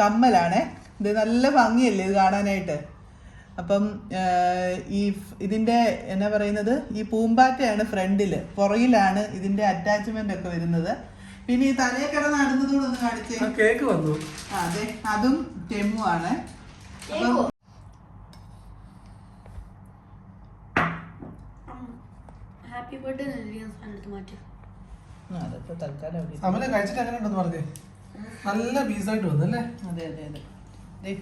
കമ്മലാണ്. ഇത് നല്ല ഭംഗിയല്ലേ ഇത് കാണാനായിട്ട്? അപ്പം ഈ ഇതിന്റെ എന്നാ പറയുന്നത്? ഈ പൂമ്പാറ്റയാണ് ഫ്രണ്ടിൽ. പുറകിലാണ് ഇതിന്റെ അറ്റാച്ച്മെന്റ് ഒക്കെ വരുന്നത്. പിന്നെ ഈ തലയെ നടുന്നതുകൂടെ ഒന്ന് കാണിച്ചേ. കേക്ക് വന്നു. ആ, അതെ. അതും ടെമു ആണ്. ഹാപ്പി ബർത്ത്ഡേ നൽകിയ സ്ഥലത്ത് മാറ്റി അതിപ്പോ തൽക്കാലം അവിടെ കഴിച്ചിട്ട് എങ്ങനെ ഉണ്ടെന്ന് പറഞ്ഞേ? നല്ല പീസായിട്ട് വന്നു അല്ലേ? അതെ അതെ അതെ. ദേ,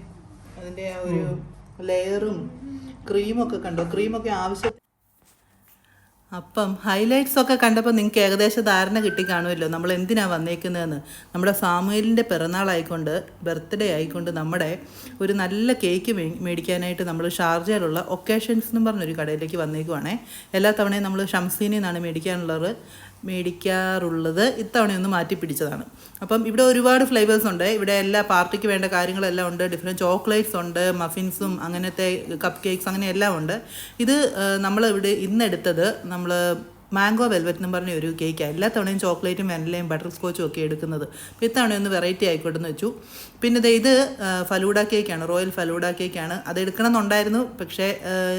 അതിന്റെ ആ ഒരു ലെയറും ക്രീമൊക്കെ കണ്ടോ? ക്രീമൊക്കെ ആവശ്യം അപ്പം ഹൈലൈറ്റ്സ് ഒക്കെ കണ്ടപ്പോൾ നിങ്ങൾക്ക് ഏകദേശം ധാരണ കിട്ടി കാണുമല്ലോ. നമ്മൾ എന്തിനാണ് വന്നേക്കുന്നതെന്ന്. നമ്മുടെ സാമുവേലിന്റെ പിറന്നാളായിക്കൊണ്ട് ബർത്ത്ഡേ ആയിക്കൊണ്ട് നമ്മുടെ ഒരു നല്ല കേക്ക് മേ മേടിക്കാനായിട്ട് നമ്മൾ ഷാർജയിലുള്ള ഒക്കേഷൻസ് എന്ന് പറഞ്ഞൊരു കടയിലേക്ക് വന്നേക്കുവാണേ. എല്ലാ തവണയും നമ്മൾ ഷംസീനിൽ നിന്നാണ് മേടിക്കാനുള്ളത്. മേടിക്കാറുള്ളത് ഇത്തവണ ഒന്ന് മാറ്റി പിടിച്ചതാണ് അപ്പം ഇവിടെ ഒരുപാട് ഫ്ലേവേഴ്സ് ഉണ്ട്. ഇവിടെ എല്ലാ പാർട്ടിക്ക് വേണ്ട കാര്യങ്ങളെല്ലാം ഉണ്ട്. ഡിഫറെന്റ് ചോക്ലേറ്റ്സ് ഉണ്ട് മഫിൻസും അങ്ങനത്തെ കപ്പ് കേക്ക്സ് അങ്ങനെ എല്ലാം ഉണ്ട്. ഇത് നമ്മൾ ഇവിടെ ഇന്നെടുത്തത് നമ്മൾ മാംഗോ വെൽവെറ്റ് എന്ന് പറഞ്ഞ ഒരു കേക്കാണ് എല്ലാ തവണയും ചോക്ലേറ്റും വെനലയും ബട്ടർ സ്കോച്ചും ഒക്കെ എടുക്കുന്നത്. അപ്പോൾ ഇത്തവണ ഒന്ന് വെറൈറ്റി ആയിക്കോട്ടെ എന്ന് വെച്ചു. പിന്നെ ഇത് ഫലൂഡ കേക്കാണ് റോയൽ ഫലൂഡ കേക്കാണ്. അത് എടുക്കണം എന്നുണ്ടായിരുന്നു പക്ഷേ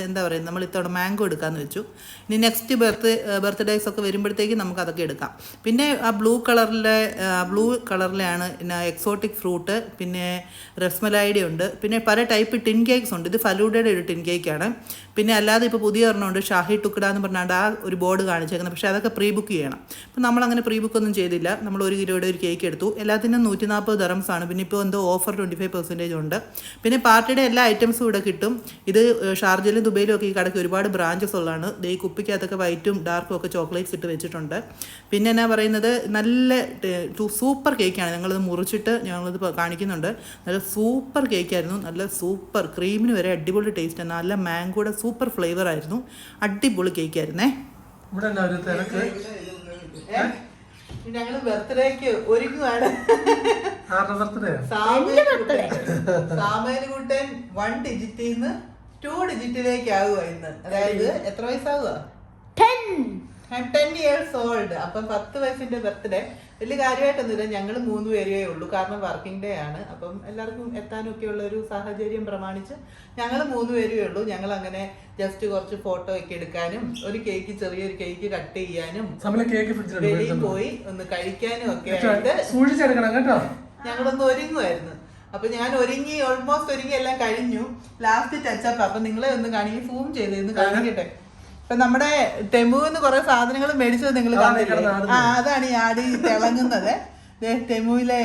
എന്താ പറയുക നമ്മൾ ഇത്തവണ മാംഗോ എടുക്കാമെന്ന് വെച്ചു. ഇനി നെക്സ്റ്റ് ബർത്ത് ബർത്ത്ഡേസ് ഒക്കെ വരുമ്പോഴത്തേക്ക് നമുക്ക് അതൊക്കെ എടുക്കാം. പിന്നെ ആ ബ്ലൂ കളറിലെ ബ്ലൂ കളറിലാണ് പിന്നെ എക്സോട്ടിക് ഫ്രൂട്ട് പിന്നെ റസ്മലൈഡി ഉണ്ട് പിന്നെ പല ടൈപ്പ് ടിൻ കേക്ക്സ് ഉണ്ട്. ഇത് ഫലൂഡയുടെ ഒരു ടിൻ കേക്കാണ്. പിന്നെ അല്ലാതെ ഇപ്പോൾ പുതിയ ഒരെണ്ണമുണ്ട് ഷാഹി ടുക്കഡ എന്ന് പറഞ്ഞാണ്ട് ആ ഒരു ബോർഡ് കാണിച്ചേക്കുന്നത് പക്ഷേ അതൊക്കെ പ്രീ ബുക്ക് ചെയ്യണം. അപ്പം നമ്മളങ്ങനെ പ്രീ ബുക്ക് ഒന്നും ചെയ്തില്ല. നമ്മൾ ഒരു കിലോയുടെ ഒരു കേക്ക് എടുത്തു. എല്ലാത്തിനും നൂറ്റി നാൽപ്പത് ദറംസ് ആണ്. പിന്നെ ഇപ്പോൾ എന്തോ ഓഫർ ട്വന്റി ഫൈവ് പെർസെന്റേജ് ഉണ്ട്. പിന്നെ പാർട്ടിയുടെ എല്ലാ ഐറ്റംസും ഇവിടെ കിട്ടും. ഇത് ഷാർജയിലും ദുബൈയിലും ഒക്കെ ഈ കടയ്ക്ക് ഒരുപാട് ബ്രാഞ്ചസ് ഉള്ളതാണ്. ഈ കുപ്പിക്കകത്തൊക്കെ വൈറ്റും ഡാർക്കും ഒക്കെ ചോക്ലേറ്റ്സ് ഇട്ട് വെച്ചിട്ടുണ്ട്. പിന്നെ എന്നാ പറയുന്നത് നല്ല സൂപ്പർ കേക്കാണ് ഞങ്ങളിത് മുറിച്ചിട്ട് ഞങ്ങളിത് കാണിക്കുന്നുണ്ട്. നല്ല സൂപ്പർ കേക്കായിരുന്നു നല്ല സൂപ്പർ ക്രീമിന് വരെ അടിപൊളി ടേസ്റ്റ് നല്ല മാംഗോയുടെ സൂപ്പർ ഫ്ലേവർ ആയിരുന്നു. അടിപൊളി കേക്ക് ആയിരുന്നേ. ഇവിടെ ബർത്ത്ഡേക്ക് ഒരുങ്ങുവാണ്. സാമേലുകുട്ടൻ വൺ ഡിജിറ്റിൽ നിന്ന് ടു ഡിജിറ്റിലേക്ക് ആകുക ഇന്ന് അതായത് എത്ര വയസ്സാകുക ടെൻ ഇയേഴ്സ് ഓൾഡ് അപ്പം പത്ത് വയസ്സിന്റെ ബർത്ത്ഡേ. വലിയ കാര്യമായിട്ടൊന്നുമില്ല. ഞങ്ങൾ മൂന്ന് പേരേ ഉള്ളൂ. കാരണം വർക്കിംഗ് ഡേ ആണ്. അപ്പം എല്ലാവർക്കും എത്താനൊക്കെ ഉള്ള ഒരു സാഹചര്യം പ്രമാണിച്ച് ഞങ്ങൾ മൂന്ന് പേരേ ഉള്ളൂ. ഞങ്ങൾ അങ്ങനെ ജസ്റ്റ് കുറച്ച് ഫോട്ടോ ഒക്കെ എടുക്കാനും ഒരു കേക്ക് ചെറിയൊരു കേക്ക് കട്ട് ചെയ്യാനും വെളിയിൽ പോയി ഒന്ന് കഴിക്കാനും ഒക്കെ ആയിട്ട് ഞങ്ങളൊന്ന് ഒരുങ്ങുമായിരുന്നു അപ്പൊ ഞാൻ ഒരുങ്ങി ഓൾമോസ്റ്റ് ഒരുങ്ങി എല്ലാം കഴിഞ്ഞു ലാസ്റ്റ് ടച്ചപ്പ് അപ്പൊ നിങ്ങളെ ഒന്ന് കാണിക്കും ഫൂം ചെയ്ത് കാണിക്കട്ടെ? ഇപ്പൊ നമ്മുടെ ടെമുന്ന് കുറെ സാധനങ്ങൾ മേടിച്ചത് നിങ്ങൾ ആ, അതാണ് ഈ ആടി തിളങ്ങുന്നത്. ദേ ടെമുവിലെ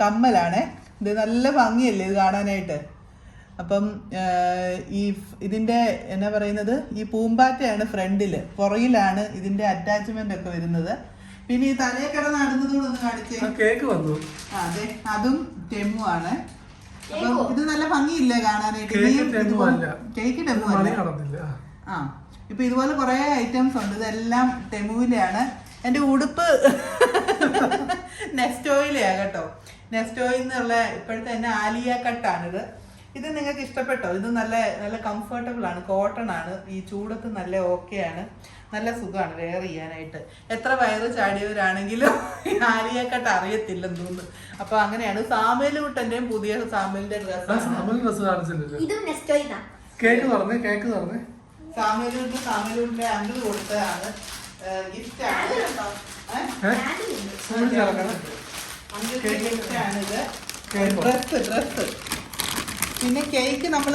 കമ്മലാണ്. ഇത് നല്ല ഭംഗിയല്ലേ ഇത് കാണാനായിട്ട്? അപ്പം ഈ ഇതിന്റെ എന്നാ പറയുന്നത്? ഈ പൂമ്പാറ്റയാണ് ഫ്രണ്ടിൽ. പുറകിലാണ് ഇതിന്റെ അറ്റാച്ച്മെന്റ് ഒക്കെ വരുന്നത്. പിന്നെ ഈ തലയെ കിട നടുന്നതുകൂടെ ഒന്ന് കാണിച്ചേ. കേക്ക് വന്നു. അതെ. അതും ടെമു ആണ് അപ്പം ഇത് നല്ല ഭംഗിയില്ലേ കാണാനായിട്ട്? കേക്ക് ടെമു അല്ല ആ. ഇപ്പൊ ഇതുപോലെ കുറെ ഐറ്റംസ് ഉണ്ട്. ഇതെല്ലാം ടെമുവിലാണ് എന്റെ ഉടുപ്പ് നെസ്റ്റോയിലെയാ കേട്ടോ. നെസ്റ്റോയിൽ നിന്നുള്ള ഇപ്പോഴത്തെ തന്നെ ആലിയ കട്ടാണിത്. ഇത് നിങ്ങൾക്ക് ഇഷ്ടപ്പെട്ടോ? ഇത് നല്ല നല്ല കംഫർട്ടബിൾ ആണ്. കോട്ടൺ ആണ്. ഈ ചൂടത്ത് നല്ല ഓക്കെ ആണ്. നല്ല സുഖമാണ് വെയർ ചെയ്യാനായിട്ട്. എത്ര വയറ് ചാടിയവരാണെങ്കിലും ആലിയക്കട്ട് അറിയത്തില്ല അറിയത്തില്ലെന്ന് തോന്നുന്നു അപ്പൊ അങ്ങനെയാണ് സാമേൽ കുട്ടന്റെയും പുതിയ സാമേലിന്റെ ഡ്രസ്സ് സമൽ കേക്ക് തുറന്നേ കേക്ക് തുറന്നേ. സാമേലൂരിന് സാമേലൂരിന്റെ അങ്കിൾ കൊടുത്തതാണ് ഗിഫ്റ്റ് ആണ്. ഏ? സൂക്ഷിച്ചിറക്കണം ഗിഫ്റ്റ് കേക്ക്. ഡ്രസ് ഡ്രസ് പിന്നെ കേക്ക് നമ്മൾ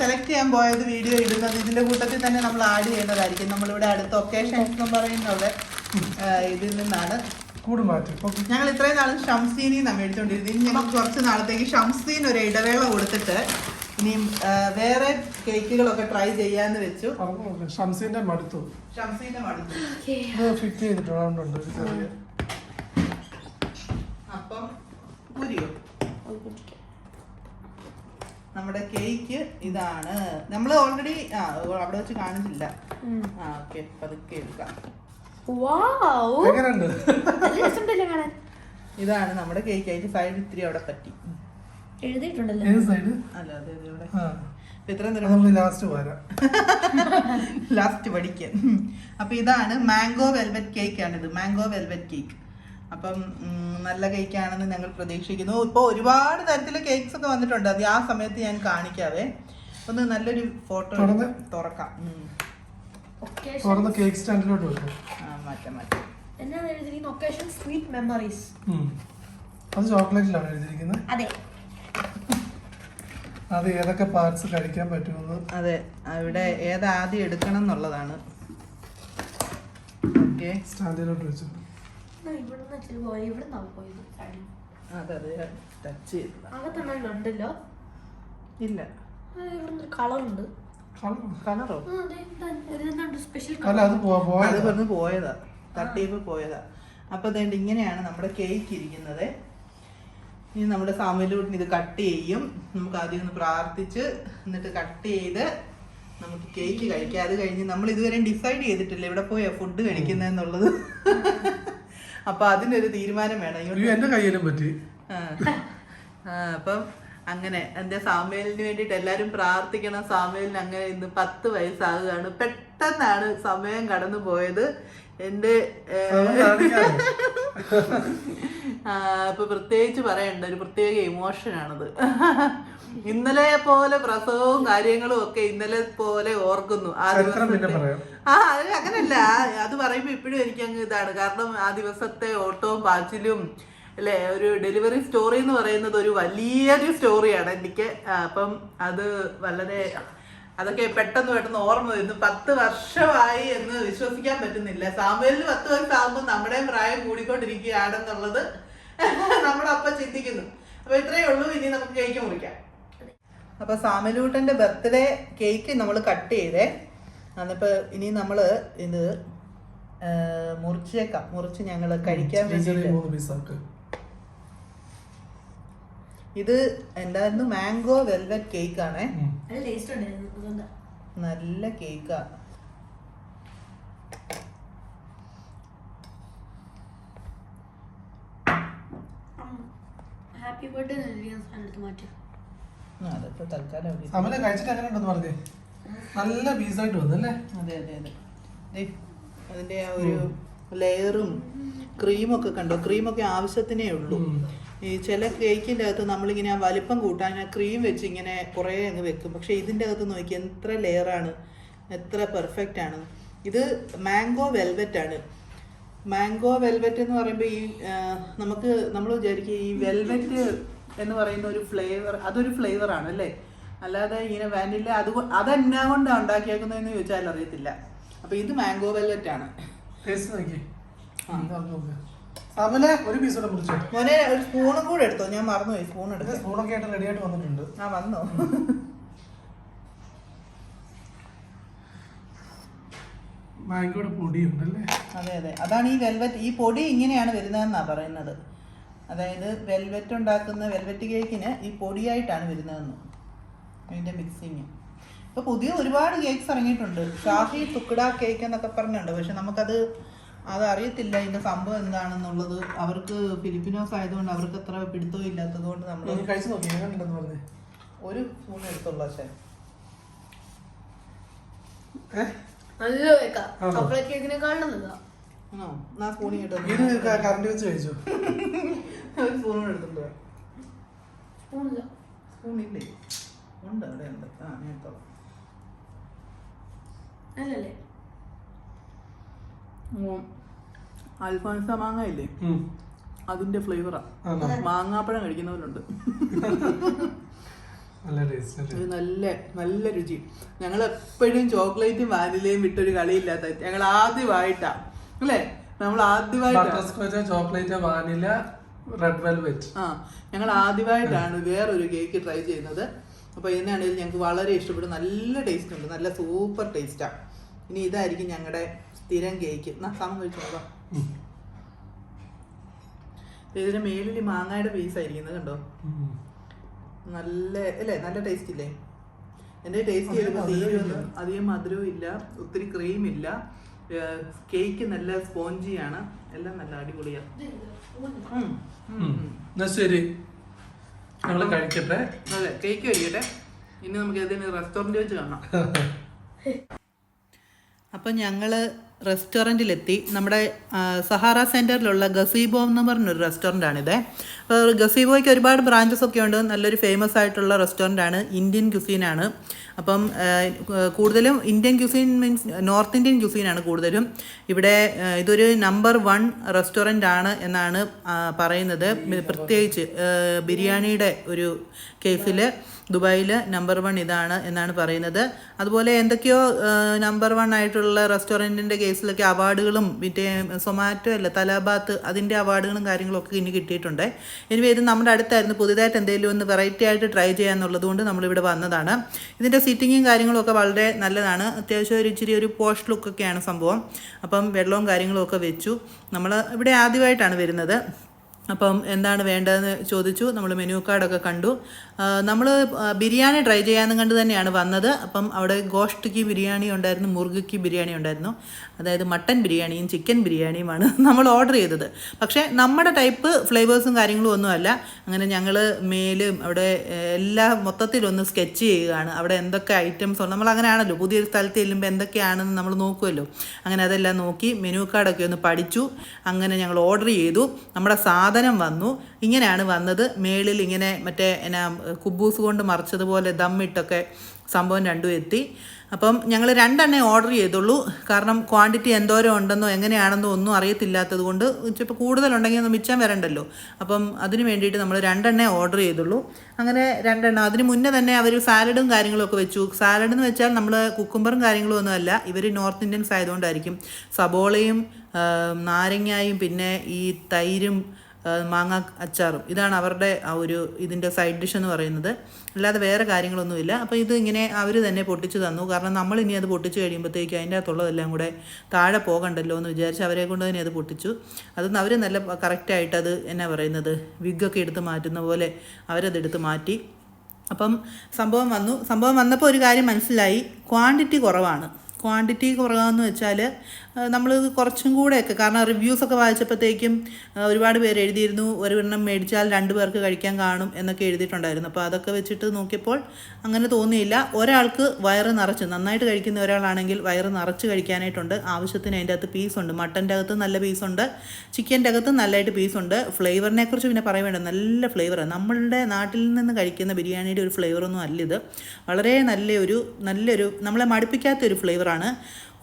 സെലക്ട് ചെയ്യാൻ പോയത് വീഡിയോ ഇടുന്നത്. ഇതിന്റെ കൂട്ടത്തിൽ തന്നെ നമ്മൾ ആഡ് ചെയ്യേണ്ടതായിരിക്കും. നമ്മളിവിടെ അടുത്ത ഒക്കേഷൻസ് എന്ന് പറയുന്നത് ഇതിൽ നിന്നാണ്. ഞങ്ങൾ ഇത്രയും നാളും ഷംസീനി നമ്മൾ എടുത്തോണ്ടിരുന്നത് ഇനി ഞങ്ങൾ കുറച്ച് നാളത്തേക്ക് ഷംസീൻ ഒരു ഇടവേള കൊടുത്തിട്ട് ഇനിയും ആ, വേറെ കേക്കുകളൊക്കെ ട്രൈ ചെയ്യാന്ന് വെച്ചു. ഷംസിന്റെ മടുത്തു. ഷംസീന്റെ മടുത്തു. ഫിറ്റ് ചെയ്തിട്ടുണ്ട് ചെറിയ. അപ്പം പുരിയോ? നമ്മുടെ കേക്ക് ഇതാണ്. നമ്മൾ ഓൾറെഡി ആ അവിടെ വെച്ച് കാണുന്നില്ല ആ ഓക്കെ പതുക്കെ എടുക്കാം. ഇതാണ് നമ്മുടെ കേക്ക്. അതിന്റെ സൈഡ് ഇത്തിരി അവിടെ പറ്റി. എഴുതിയിട്ടുണ്ടല്ലോ. ഏത് സൈഡ് അല്ല അതെ അതെ ഇവിടെ ആ. ഇപ്പൊ നേരം നമ്മൾ ലാസ്റ്റ് വരാം. ലാസ്റ്റ് പഠിക്കാൻ. അപ്പൊ ഇതാണ് മാംഗോ വെൽവെറ്റ് കേക്ക് ആണ് ഇത് മാംഗോ വെൽവെറ്റ് കേക്ക് അപ്പം നല്ല കേക്ക് ആണെന്ന് ഞങ്ങൾ പ്രതീക്ഷിക്കുന്നു. ഇപ്പോൾ ഒരുപാട് തരത്തിലെ കേക്ക്സ് ഒക്കെ വന്നിട്ടുണ്ട്. അത് ആ സമയത്ത് ഞാൻ കാണിക്കാവേ. ഒന്ന് നല്ലൊരു ഫോട്ടോ? തുറക്കാം. തുറന്ന് കേക്ക് സ്റ്റാൻഡിലോട്ട് വെക്കും. ആ മാറ്റാം മാറ്റാം. എന്നാണ് എഴുതിയിരിക്കുന്ന ഒക്കേഷൻ സ്വീറ്റ് മെമ്മറീസ്. അത് ചോക്ലേറ്റിലാണ് എഴുതിയിരിക്കുന്നത്. അതെ. അത് ഏതൊക്കെ പാർട്സ് കഴിക്കാൻ പറ്റുമെന്ന്. അതെ അവിടെ ഏതാദ്യം എടുക്കണം എന്നുള്ളതാണ്. ഓക്കെ. സ്റ്റാൻഡിലോട്ട് വെച്ചു അതെ ടച്ച് ഇല്ല. കളറുണ്ട്. കളറോ? അല്ല അത് അത് പോയത് പറഞ്ഞ് പോയതാ തട്ടിയപ്പോ പോയതാ. അപ്പൊ ഇങ്ങനെയാണ് നമ്മുടെ കേക്ക് ഇരിക്കുന്നത്. ഇനി നമ്മുടെ സാമൂഹ്യത്തിന് ഇത് കട്ട് ചെയ്യും. നമുക്ക് ആദ്യം ഒന്ന് പ്രാർത്ഥിച്ച് എന്നിട്ട് കട്ട് ചെയ്ത് നമുക്ക് കേക്ക് കഴിക്കാം. അത് കഴിഞ്ഞ് നമ്മൾ ഇതുവരെ ഡിസൈഡ് ചെയ്തിട്ടില്ല ഇവിടെ പോയാ ഫുഡ് കഴിക്കുന്നതെന്നുള്ളത് അപ്പൊ അതിനൊരു തീരുമാനം വേണം. എന്റെ കയ്യിലും പറ്റി. അപ്പം അങ്ങനെ എന്റെ സാമേലിന് വേണ്ടിട്ട് എല്ലാരും പ്രാർത്ഥിക്കണം. സാമേലിന് അങ്ങനെ ഇന്ന് പത്ത് വയസ്സാകുകയാണ്. പെട്ടെന്നാണ് സമയം കടന്നു പോയത് എന്റെ അപ്പൊ പ്രത്യേകിച്ച് പറയണ്ട ഒരു പ്രത്യേക ഇമോഷനാണത് ഇന്നലെ പോലെ പ്രസവവും കാര്യങ്ങളും ഒക്കെ ഇന്നലെ പോലെ ഓർക്കുന്നു. ആ ദിവസത്തെ. ആ അത് അങ്ങനല്ല. അത് പറയുമ്പോ ഇപ്പോഴും എനിക്ക് അങ്ങ് ഇതാണ്. കാരണം ആ ദിവസത്തെ ഓട്ടവും പാച്ചിലും അല്ലെ ഒരു ഡെലിവറി സ്റ്റോറി എന്ന് പറയുന്നത് ഒരു വലിയൊരു സ്റ്റോറിയാണ് എനിക്ക്. അപ്പം അത് വളരെ അതൊക്കെ പെട്ടെന്ന് പെട്ടെന്ന് ഓർമ്മ വരുന്നു. പത്ത് വർഷമായി എന്ന് വിശ്വസിക്കാൻ പറ്റുന്നില്ല. സാമ്പലിന് പത്ത് വയസ്സാകുമ്പോൾ നമ്മുടെ പ്രായം കൂടിക്കൊണ്ടിരിക്കുകയാണെന്നുള്ളത് നമ്മളപ്പം ചിന്തിക്കുന്നു. അപ്പൊ ഇത്രയേ ഉള്ളൂ ഇനി നമുക്ക് കേക്ക് മുറിക്കാം. അപ്പൊ സാമലൂട്ടന്റെ ബർത്ത്ഡേ കേക്ക് നമ്മൾ കട്ട് ചെയ്തേ. എന്നിപ്പോ ഇനി നമ്മൾ ഇത് മുറിച്ചേക്കാം. മുറിച്ച് ഞങ്ങൾ കഴിക്കാൻ ഇത് എന്തായിരുന്നു? മാംഗോ വെൽവെറ്റ് കേക്ക് ആണേ. നല്ല ടേസ്റ്റ് ഉണ്ടായിരുന്നു അതുകൊണ്ടാ നല്ല കേക്കാ ഹാപ്പി ബർത്ത്ഡേ എഴുതിയ സ്ഥലത്ത് മാറ്റി അതിപ്പോ തൽക്കാലം അവിടെ. സമല കഴിച്ചിട്ട് എങ്ങനെ ഉണ്ടെന്ന് പറഞ്ഞേ. നല്ല പീസായിട്ട് വന്നല്ലേ അതെ അതെ അതെ. ദേ, അതിന്റെ ആ ഒരു ലെയറും ക്രീമൊക്കെ കണ്ടോ? ക്രീമൊക്കെ ആവശ്യത്തിനേ ഉള്ളൂ. ഉം. ഈ ചില കേക്കിന്റെ അകത്ത് നമ്മളിങ്ങനെ ആ വലിപ്പം കൂട്ടാൻ ആ ക്രീം വെച്ച് ഇങ്ങനെ കുറേ അങ്ങ് വെക്കും. പക്ഷെ ഇതിന്റെ അകത്ത് നോക്കി എത്ര ലെയറാണ്. എത്ര പെർഫെക്റ്റ് ആണ്. ഇത് മാംഗോ വെൽവെറ്റ് ആണ്. മാംഗോ വെൽവെറ്റ് എന്ന് പറയുമ്പോൾ ഈ നമുക്ക് നമ്മൾ വിചാരിക്കും ഈ വെൽവെറ്റ് എന്ന് പറയുന്ന ഒരു ഫ്ലേവർ അതൊരു ഫ്ലേവറാണ് അല്ലേ? അല്ലാതെ ഇങ്ങനെ വാനില അത് അതെന്നാ കൊണ്ടാണ് ഉണ്ടാക്കിയേക്കുന്നതെന്ന് ചോദിച്ചാൽ അറിയത്തില്ല. അപ്പോൾ ഇത് മാംഗോ വെൽവെറ്റ് ആണ്. ടേസ്റ്റ് നോക്കി. സമല ഒരു പീസ് കൂടെ മുറിച്ചു മോനെ ഒരു സ്പൂണും കൂടെ എടുത്തോ? ഞാൻ മറന്നുപോയി സ്പൂൺ എടുത്തു. സ്പൂണൊക്കെ ആയിട്ട് റെഡി ആയിട്ട് വന്നിട്ടുണ്ട്. ആ വന്നു. മാംഗോയുടെ പൊടിയുണ്ടല്ലേ? അതെ അതെ. അതാണ് ഈ വെൽവെറ്റ് ഈ പൊടി ഇങ്ങനെയാണ് വരുന്നതെന്നാണ് പറയുന്നത്. അതായത് വെൽവെറ്റ് ഉണ്ടാക്കുന്ന വെൽവെറ്റ് കേക്കിന് ഈ പൊടിയായിട്ടാണ് വരുന്നതെന്ന് അതിന്റെ മിക്സിങ് ഇപ്പോൾ പുതിയ ഒരുപാട് കേക്ക്സ് ഇറങ്ങിയിട്ടുണ്ട്. ഷാഹി തുക്കട കേക്ക് എന്നൊക്കെ പറഞ്ഞിട്ടുണ്ട്. പക്ഷെ നമുക്കത് അത് അറിയത്തില്ല ഇതിന്റെ സംഭവം എന്താണെന്നുള്ളത്. അവർക്ക് ഫിലിപ്പിനോസ് ആയതുകൊണ്ട് അവർക്ക് അത്ര പിടുത്തവും ഇല്ലാത്തത് കൊണ്ട് നമ്മൾ കഴിച്ചു നോക്കി. ഒരു സ്പൂൺ എടുത്തുള്ള പക്ഷേ നല്ല കേക്കാ? ചോക്ലേറ്റ് ഇത് കറണ്ട് വെച്ച് കഴിച്ചു? ഒരു സ്പൂൺ എടുത്തിട്ടുണ്ടോ സ്പൂണില്ല സ്പൂണില്ലേ ഉണ്ട് അവിടെ ഉണ്ട്. ആ നേരത്തോ അല്ലല്ലേ? അൽഫാൻസ മാങ്ങ ഇല്ലേ. അതിന്റെ ഫ്ലേവറാ? മാങ്ങാപ്പഴം കഴിക്കുന്നവരുണ്ട്. ഒരു നല്ല നല്ല രുചി. ഞങ്ങൾ എപ്പോഴും ചോക്ലേറ്റും വാനിലയും വിട്ടൊരു കളിയില്ലാത്ത ഞങ്ങൾ ആദ്യമായിട്ടാ. അല്ലേ? നമ്മൾ ആദ്യമായിട്ട്. ചോക്ലേറ്റ് വാനില റെഡ് വെൽവെറ്റ് ആ ഞങ്ങൾ ആദ്യമായിട്ടാണ് വേറൊരു കേക്ക് ട്രൈ ചെയ്യുന്നത്. അപ്പോൾ ഇതിനാണെങ്കിൽ ഞങ്ങൾക്ക് വളരെ ഇഷ്ടപ്പെട്ടു. നല്ല ടേസ്റ്റ് ഉണ്ട്. നല്ല സൂപ്പർ ടേസ്റ്റാ ഇനി ഇതായിരിക്കും ഞങ്ങളുടെ സ്ഥിരം കേക്ക് സമം കഴിച്ചു നോക്കാം ഇതിന് മേലിൽ മാങ്ങയുടെ പീസ് ആയിരിക്കുന്നത് കണ്ടോ? നല്ല അല്ലേ? നല്ല ടേസ്റ്റ് ഇല്ലേ? എന്റെ ടേസ്റ്റ് തീരുന്നു ഇല്ല. അധികം മധുരവും ഇല്ല. ഒത്തിരി ക്രീം ഇല്ല. കേക്ക് നല്ല സ്പോഞ്ചിയാണ് എല്ലാം നല്ല അടിപൊളിയാണ് ശരി. ഞങ്ങൾ കഴിക്കട്ടെ. അതെ കേക്ക് കഴിക്കട്ടെ. ഇനി നമുക്ക് ഏതെങ്കിലും റെസ്റ്റോറന്റ് വെച്ച് കാണാം. അപ്പം ഞങ്ങൾ റെസ്റ്റോറന്റിലെത്തി. നമ്മുടെ സഹാറ സെന്ററിലുള്ള ഗസീബോ എന്ന് പറഞ്ഞൊരു റെസ്റ്റോറന്റാണിത് ഗസീബോയ്ക്ക് ഒരുപാട് ബ്രാഞ്ചസ് ഒക്കെ ഉണ്ട്. നല്ലൊരു ഫേമസ് ആയിട്ടുള്ള റെസ്റ്റോറന്റാണ് ഇന്ത്യൻ ക്യുസീനാണ് അപ്പം കൂടുതലും Indian cuisine means north Indian ക്യുസീനാണ് കൂടുതലും. ഇവിടെ ഇതൊരു നമ്പർ വൺ റെസ്റ്റോറന്റ് ആണ് എന്നാണ് പറയുന്നത്. പ്രത്യേകിച്ച് ബിരിയാണിയുടെ ഒരു കേസിൽ ദുബായിൽ നമ്പർ വൺ ഇതാണ് എന്നാണ് പറയുന്നത്. അതുപോലെ എന്തൊക്കെയോ നമ്പർ വൺ ആയിട്ടുള്ള റെസ്റ്റോറന്റിന്റെ കേസിലൊക്കെ അവാർഡുകളും മറ്റേ സൊമാറ്റോ അല്ല തലാബാത്ത് അതിന്റെ അവാർഡുകളും കാര്യങ്ങളും ഒക്കെ ഇനി കിട്ടിയിട്ടുണ്ട്. ഇനി ഇത് നമ്മുടെ അടുത്തായിരുന്നു. പുതിയതായിട്ട് എന്തെങ്കിലും ഒന്ന് വെറൈറ്റി ആയിട്ട് ട്രൈ ചെയ്യാന്നുള്ളത് കൊണ്ട് നമ്മളിവിടെ വന്നതാണ്. ഇതിന്റെ സിറ്റിങ്ങും കാര്യങ്ങളും ഒക്കെ വളരെ നല്ലതാണ്. അത്യാവശ്യം ഒരു ഇച്ചിരി ഒരു പോഷ് ലുക്കൊക്കെയാണ് സംഭവം. അപ്പം വെള്ളവും കാര്യങ്ങളും ഒക്കെ വെച്ചു. നമ്മൾ ഇവിടെ ആദ്യമായിട്ടാണ് വരുന്നത്. അപ്പം എന്താണ് വേണ്ടതെന്ന് ചോദിച്ചു. നമ്മൾ മെനു കാർഡൊക്കെ കണ്ടു. നമ്മൾ ബിരിയാണി ട്രൈ ചെയ്യാമെന്ന് കണ്ട് തന്നെയാണ് വന്നത്. അപ്പം അവിടെ ഗോഷ്ടിക്ക് ബിരിയാണി ഉണ്ടായിരുന്നു മുറുകയ്ക്ക് ബിരിയാണി ഉണ്ടായിരുന്നു. അതായത് മട്ടൻ ബിരിയാണിയും ചിക്കൻ ബിരിയാണിയുമാണ് നമ്മൾ ഓർഡർ ചെയ്തത്. പക്ഷേ നമ്മുടെ ടൈപ്പ് ഫ്ലേവേഴ്സും കാര്യങ്ങളും ഒന്നുമല്ല. അങ്ങനെ ഞങ്ങൾ മേലും അവിടെ എല്ലാ മൊത്തത്തിലൊന്ന് സ്കെച്ച് ചെയ്യുകയാണ്. അവിടെ എന്തൊക്കെ ഐറ്റംസ് ഉണ്ട് നമ്മൾ അങ്ങനെയാണല്ലോ പുതിയൊരു സ്ഥലത്ത് ചെല്ലുമ്പോൾ എന്തൊക്കെയാണെന്ന് നമ്മൾ നോക്കുമല്ലോ. അങ്ങനെ അതെല്ലാം നോക്കി മെനു കാർഡൊക്കെ ഒന്ന് പഠിച്ചു. അങ്ങനെ ഞങ്ങൾ ഓർഡർ ചെയ്തു. നമ്മുടെ സാധനം വന്നു. ഇങ്ങനെയാണ് വന്നത്. മേളിൽ ഇങ്ങനെ മറ്റേ എന്നാ കുബൂസ് കൊണ്ട് മറിച്ചതുപോലെ ദമ്മിട്ടൊക്കെ സംഭവം രണ്ടും എത്തി. അപ്പം ഞങ്ങൾ രണ്ടെണ്ണേ ഓർഡർ ചെയ്തുള്ളൂ. കാരണം ക്വാണ്ടിറ്റി എന്തോരം ഉണ്ടെന്നോ എങ്ങനെയാണെന്നോ ഒന്നും അറിയത്തില്ലാത്തത് കൊണ്ട് ഇപ്പോൾ കൂടുതലുണ്ടെങ്കിൽ ഒന്ന് മിച്ചം വരണ്ടല്ലോ. അപ്പം അതിന് വേണ്ടിയിട്ട് നമ്മൾ രണ്ടെണ്ണേ ഓർഡർ ചെയ്തുള്ളൂ. അങ്ങനെ രണ്ടെണ്ണം. അതിന് മുന്നേ തന്നെ അവർ സാലഡും കാര്യങ്ങളൊക്കെ വെച്ചു. സാലഡ് എന്ന് വെച്ചാൽ നമ്മൾ കുക്കുംബറും കാര്യങ്ങളും ഒന്നും അല്ല. ഇവർ നോർത്ത് ഇന്ത്യൻസ് ആയതുകൊണ്ടായിരിക്കും. സബോളയും നാരങ്ങയും പിന്നെ ഈ തൈരും മാങ്ങ അച്ചാറും. ഇതാണ് അവരുടെ ആ ഒരു ഇതിന്റെ സൈഡ് ഡിഷ് എന്ന് പറയുന്നത്. അല്ലാതെ വേറെ കാര്യങ്ങളൊന്നുമില്ല. അപ്പോൾ ഇത് ഇങ്ങനെ അവർ തന്നെ പൊട്ടിച്ചു തന്നു. കാരണം നമ്മൾ ഇനി അത് പൊട്ടിച്ച് കഴിയുമ്പോഴത്തേക്ക് അതിന്റെ അകത്തുള്ളതെല്ലാം കൂടെ താഴെ പോകണ്ടല്ലോ എന്ന് വിചാരിച്ച് അവരെ കൊണ്ട് തന്നെ അത് പൊട്ടിച്ചു. അത് അവർ നല്ല കറക്റ്റായിട്ട് അത് എന്നാ പറയുന്നത്? വിഗൊക്കെ എടുത്ത് മാറ്റുന്ന പോലെ അവരത് എടുത്ത് മാറ്റി. അപ്പം സംഭവം വന്നു. സംഭവം വന്നപ്പോൾ ഒരു കാര്യം മനസ്സിലായി. ക്വാണ്ടിറ്റി കുറവാണ്. ക്വാണ്ടിറ്റി കുറവാന്ന് വെച്ചാൽ നമ്മൾ കുറച്ചും കൂടെയൊക്കെ കാരണം റിവ്യൂസൊക്കെ വായിച്ചപ്പോഴത്തേക്കും ഒരുപാട് പേര് എഴുതിയിരുന്നു ഒരെണ്ണം മേടിച്ചാൽ രണ്ട് പേർക്ക് കഴിക്കാൻ കാണും എന്നൊക്കെ എഴുതിയിട്ടുണ്ടായിരുന്നു. അപ്പോൾ അതൊക്കെ വെച്ചിട്ട് നോക്കിയപ്പോൾ അങ്ങനെ തോന്നിയില്ല. ഒരാൾക്ക് വയറ് നിറച്ച് നന്നായിട്ട് കഴിക്കുന്ന ഒരാളാണെങ്കിൽ വയറ് നിറച്ച് കഴിക്കാനായിട്ടുണ്ട്. ആവശ്യത്തിന് അതിന്റെ അകത്ത് പീസുണ്ട് മട്ടന്റെ അകത്ത് നല്ല പീസുണ്ട് ചിക്കന്റെ അകത്ത് നല്ലതായിട്ട് പീസുണ്ട് ഫ്ലേവറിനെ കുറിച്ച് പിന്നെ പറയാൻ വേണ്ട. നല്ല ഫ്ലേവറാണ് നമ്മളുടെ നാട്ടിൽ നിന്ന് കഴിക്കുന്ന ബിരിയാണിയുടെ ഒരു ഫ്ലേവറൊന്നും അല്ല ഇത്. വളരെ നല്ലൊരു നല്ലൊരു നമ്മളെ മടുപ്പിക്കാത്ത ഒരു ഫ്ലേവറാണ്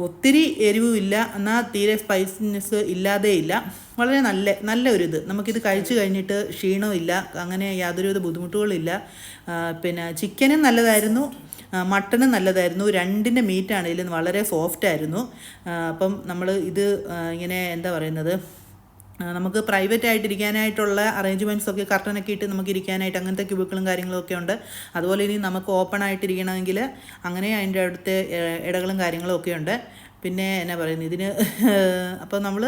ഒത്തിരി എരിവുമില്ല എന്നാൽ തീരെ സ്പൈസിനെസ് ഇല്ലാതെ ഇല്ല വളരെ നല്ല നല്ല ഒരു ഇത് നമുക്കിത് കഴിച്ചു കഴിഞ്ഞിട്ട് ക്ഷീണമില്ല അങ്ങനെ യാതൊരുവിധ ബുദ്ധിമുട്ടുകളില്ല പിന്നെ ചിക്കനും നല്ലതായിരുന്നു മട്ടനും നല്ലതായിരുന്നു. രണ്ടിന്റെ മീറ്റ് ആണെങ്കിലും വളരെ സോഫ്റ്റ് ആയിരുന്നു. അപ്പം നമ്മൾ ഇത് ഇങ്ങനെ എന്താ പറയുന്നത് നമുക്ക് പ്രൈവറ്റ് ആയിട്ട് ഇരിക്കാനായിട്ടുള്ള അറേഞ്ച്മെന്റ്സ് ഒക്കെ കർട്ടനൊക്കെ ഇട്ട് നമുക്ക് ഇരിക്കാനായിട്ട് അങ്ങനത്തെ ക്യൂബിക്കളും കാര്യങ്ങളൊക്കെ ഉണ്ട്. അതുപോലെ ഇനി നമുക്ക് ഓപ്പൺ ആയിട്ടിരിക്കണമെങ്കിൽ അങ്ങനെ അതിന്റെ അടുത്ത് ഇടകളും കാര്യങ്ങളും ഒക്കെ ഉണ്ട്. പിന്നെ എന്നാ പറയുന്നത് ഇതിന് അപ്പോൾ നമ്മൾ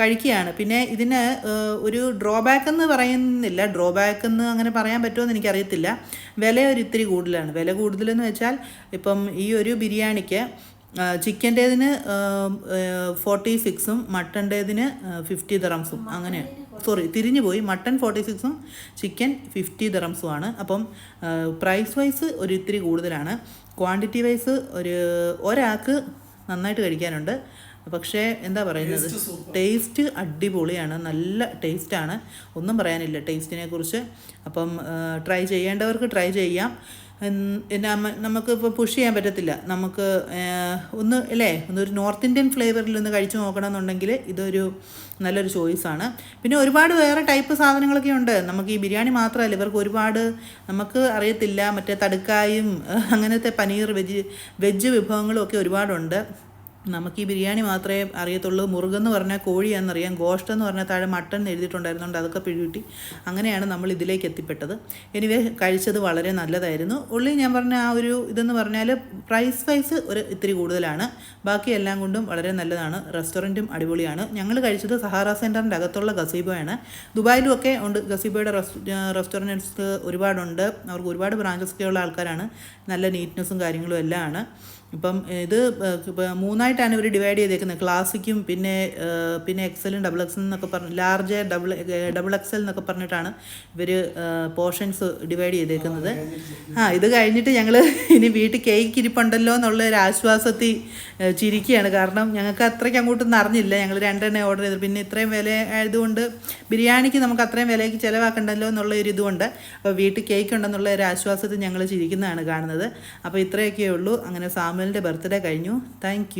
കഴിക്കുകയാണ്. പിന്നെ ഇതിന് ഒരു ഡ്രോബാക്ക് എന്ന് പറയുന്നില്ല. ഡ്രോബാക്ക് എന്ന് അങ്ങനെ പറയാൻ പറ്റുമെന്ന് എനിക്കറിയത്തില്ല. വില ഒരു ഇത്തിരി കൂടുതലാണ്. വില കൂടുതലെന്ന് വെച്ചാൽ ഇപ്പം ഈ ഒരു ബിരിയാണിക്ക് ചിക്കന്റേതിന് ഫോർട്ടി സിക്സും മട്ടന്റേതിന് ഫിഫ്റ്റി ദറംസും അങ്ങനെ. സോറി തിരിഞ്ഞു പോയി. മട്ടൺ ഫോർട്ടി സിക്സും ചിക്കൻ ഫിഫ്റ്റി ദറംസും ആണ്. അപ്പം പ്രൈസ് വൈസ് ഒരു ഇത്തിരി കൂടുതലാണ്. ക്വാണ്ടിറ്റി വൈസ് ഒരു ഒരാൾക്ക് നന്നായിട്ട് കഴിക്കാനുണ്ട്. പക്ഷേ എന്താ പറയുന്നത്? ടേസ്റ്റ് അടിപൊളിയാണ്. നല്ല ടേസ്റ്റാണ് ഒന്നും പറയാനില്ല ടേസ്റ്റിനെ കുറിച്ച്. അപ്പം ട്രൈ ചെയ്യേണ്ടവർക്ക് ട്രൈ ചെയ്യാം. നമുക്ക് ഇപ്പോൾ പുഷ് ചെയ്യാൻ പറ്റത്തില്ല. നമുക്ക് ഒന്ന് അല്ലേ? ഒന്നൊരു നോർത്ത് ഇന്ത്യൻ ഫ്ലേവറിൽ ഒന്ന് കഴിച്ചു നോക്കണമെന്നുണ്ടെങ്കിൽ ഇതൊരു നല്ലൊരു ചോയ്സാണ് പിന്നെ ഒരുപാട് വേറെ ടൈപ്പ് സാധനങ്ങളൊക്കെ ഉണ്ട്. നമുക്ക് ഈ ബിരിയാണി മാത്രമല്ല ഇവർക്ക് ഒരുപാട് നമുക്ക് അറിയത്തില്ല. മറ്റേ തടുക്കായും അങ്ങനത്തെ പനീർ വെജ് വെജ് വിഭവങ്ങളും ഒക്കെ ഒരുപാടുണ്ട്. നമുക്ക് ഈ ബിരിയാണി മാത്രമേ അറിയത്തുള്ളൂ. മുറുകെന്ന് പറഞ്ഞാൽ കോഴിയാണെന്നറിയാം ഗോഷ്ടം എന്ന് പറഞ്ഞാൽ താഴെ മട്ടൺ എന്ന് എഴുതിയിട്ടുണ്ടായിരുന്നുകൊണ്ട് അതൊക്കെ പിഴുകിട്ടി. അങ്ങനെയാണ് നമ്മൾ ഇതിലേക്ക് എത്തിപ്പെട്ടത്. എനിവേ കഴിച്ചത് വളരെ നല്ലതായിരുന്നു. ഉള്ളി ഞാൻ പറഞ്ഞ ആ ഒരു ഇതെന്ന് പറഞ്ഞാൽ പ്രൈസ് വൈസ് ഒരു ഇത്തിരി കൂടുതലാണ്. ബാക്കി എല്ലാം കൊണ്ടും വളരെ നല്ലതാണ്. റെസ്റ്റോറന്റും അടിപൊളിയാണ്. ഞങ്ങൾ കഴിച്ചത് സഹാറ സെന്ററിന്റെ അകത്തുള്ള ഗസീബോയാണ്. ദുബായിലും ഒക്കെ ഉണ്ട്. ഗസീബോയുടെ റെസ്റ്റോറന്റ്സ് ഒരുപാടുണ്ട്. അവർക്ക് ഒരുപാട് ബ്രാഞ്ചസ് ഒക്കെയുള്ള ആൾക്കാരാണ്. നല്ല നീറ്റ്നെസ്സും കാര്യങ്ങളും എല്ലാം ആണ് ഇപ്പം ഇത് മൂന്നായിട്ടാണ് ഇവർ ഡിവൈഡ് ചെയ്തേക്കുന്നത്. ക്ലാസിക്കും പിന്നെ പിന്നെ എക്സലും ഡബിൾ എക്സൽ എന്നൊക്കെ പറഞ്ഞ് ലാർജ് ഡബിൾ ഡബിൾ എക്സൽ എന്നൊക്കെ പറഞ്ഞിട്ടാണ് ഇവർ പോർഷൻസ് ഡിവൈഡ് ചെയ്തേക്കുന്നത്. ആ ഇത് കഴിഞ്ഞിട്ട് ഞങ്ങൾ ഇനി വീട്ടിൽ കേക്ക് ഇരിപ്പുണ്ടല്ലോ എന്നുള്ള ഒരു ആശ്വാസത്തിൽ ചിരിക്കുകയാണ്. കാരണം ഞങ്ങൾക്ക് അത്രയ്ക്ക് അങ്ങോട്ടൊന്നും അറിഞ്ഞില്ല. ഞങ്ങൾ രണ്ടെണ്ണം ഓർഡർ ചെയ്തു പിന്നെ ഇത്രയും വില ആയതുകൊണ്ട് ബിരിയാണിക്ക് നമുക്ക് അത്രയും വിലയ്ക്ക് ചിലവാക്കണ്ടല്ലോ എന്നുള്ള ഒരു ഇതുകൊണ്ട് അപ്പോൾ വീട്ടിൽ കേക്ക് ഉണ്ടെന്നുള്ള ഒരു ആശ്വാസത്തിൽ ഞങ്ങൾ ചിരിക്കുന്നതാണ് കാണുന്നത്. അപ്പോൾ ഇത്രയൊക്കെ ഉള്ളൂ. അങ്ങനെ സാമുവലിന്റെ ബർത്ത്ഡേ കഴിഞ്ഞു. താങ്ക്